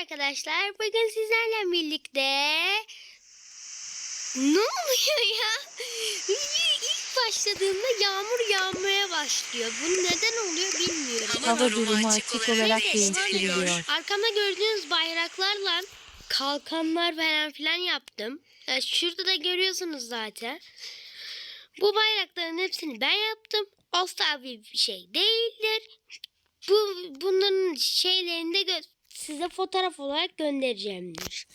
arkadaşlar. Bugün sizlerle birlikte ne oluyor ya? İlk başladığında yağmur yağmaya başlıyor. Bu neden oluyor bilmiyorum. Hava durumu açık olarak değiştiriliyor. Arkamda gördüğünüz bayraklarla kalkanlar falan filan yaptım. E, şurada da görüyorsunuz zaten. Bu bayrakların hepsini ben yaptım. Asla bir şey değildir. Bu bunların şeylerini de gö- size fotoğraf olarak göndereceğimdir.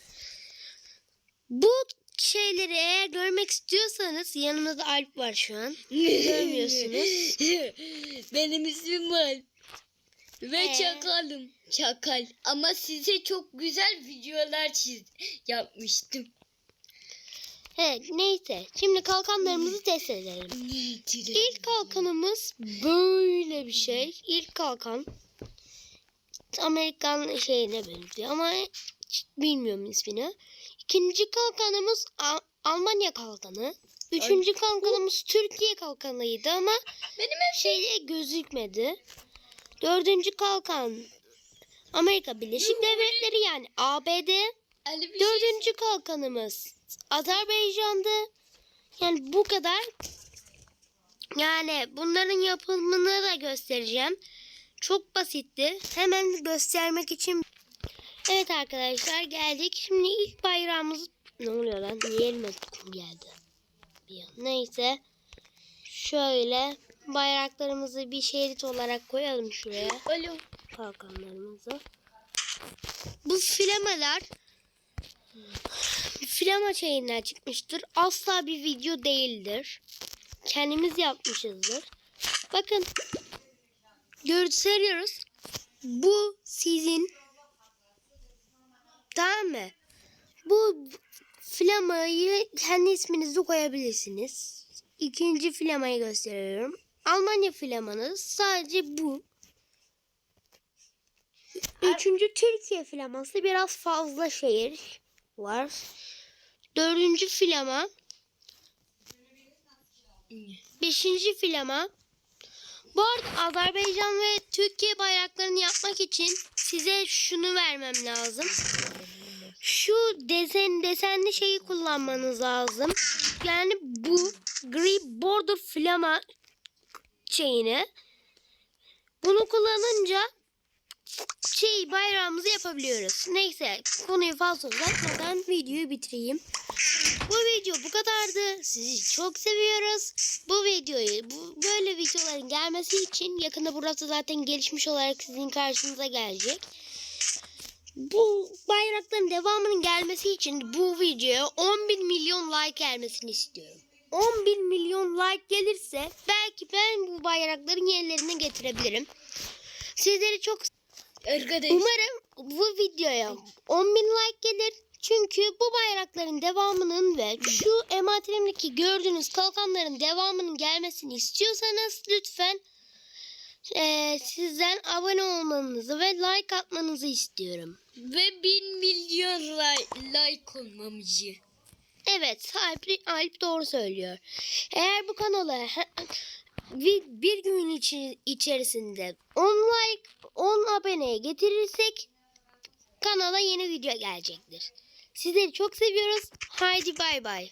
Bu şeyleri eğer görmek istiyorsanız yanımda Alp var şu an. Görmüyorsunuz. Benim ismim var. Ve Ee? çakalım. Çakal. Ama size çok güzel videolar çiz yapmıştım. Evet neyse. Şimdi kalkanlarımızı test edelim. İlk kalkanımız böyle bir şey. İlk kalkan Amerikan şeyine benziyor ama bilmiyorum ismini. İkinci kalkanımız A- Almanya kalkanı. Üçüncü kalkanımız Türkiye kalkanıydı ama Benim şeyde gözükmedi. Dördüncü kalkan Amerika Birleşik Devletleri yani ABD. Şey Dördüncü kalkanımız Azerbaycan'dı. Yani bu kadar. Yani bunların yapımını da göstereceğim. Çok basitti. Hemen göstermek için. Evet arkadaşlar geldik. Şimdi ilk bayrağımız ne oluyor lan? Niye elime kum geldi? Neyse. Şöyle bayraklarımızı bir şerit olarak koyalım şuraya. Alo. Kalkanlarımızı. Bu flamalar flama şeyinden çıkmıştır. Asla bir video değildir. Kendimiz yapmışızdır. Bakın. Gösteriyoruz. Bu sizin tamam mı? Bu flamayı kendi isminizi koyabilirsiniz. İkinci flamayı gösteriyorum. Almanya flamanız sadece bu. Üçüncü Türkiye flaması biraz fazla şehir var. Dördüncü flama. Beşinci flama. Bu arada Azerbaycan ve Türkiye bayraklarını yapmak için size şunu vermem lazım. Şu desen desenli şeyi kullanmanız lazım. Yani bu gri border flama şeyini. Bunu kullanınca şey bayrağımızı yapabiliyoruz. Neyse konuyu fazla uzatmadan videoyu bitireyim. Bu video bu kadardı. Sizi çok seviyoruz. Bu videoyu bu, videoların gelmesi için yakında burası zaten gelişmiş olarak sizin karşınıza gelecek. Bu bayrakların devamının gelmesi için bu videoya 10 bin milyon like gelmesini istiyorum. 10 bin milyon like gelirse belki ben bu bayrakların yerlerine getirebilirim. Sizleri çok Arkadaş. Umarım bu videoya 10 bin like gelir. Çünkü bu bayrakların devamının ve şu ematerimdeki gördüğünüz kalkanların devamının gelmesini istiyorsanız lütfen eee, sizden abone olmanızı ve like atmanızı istiyorum. Ve bin milyon like, like olmamızı. Evet Alp, Alp doğru söylüyor. Eğer bu kanala bir, gün içerisinde 10 like 10 aboneye getirirsek kanala yeni video gelecektir. Sizleri çok seviyoruz. Haydi bay bay.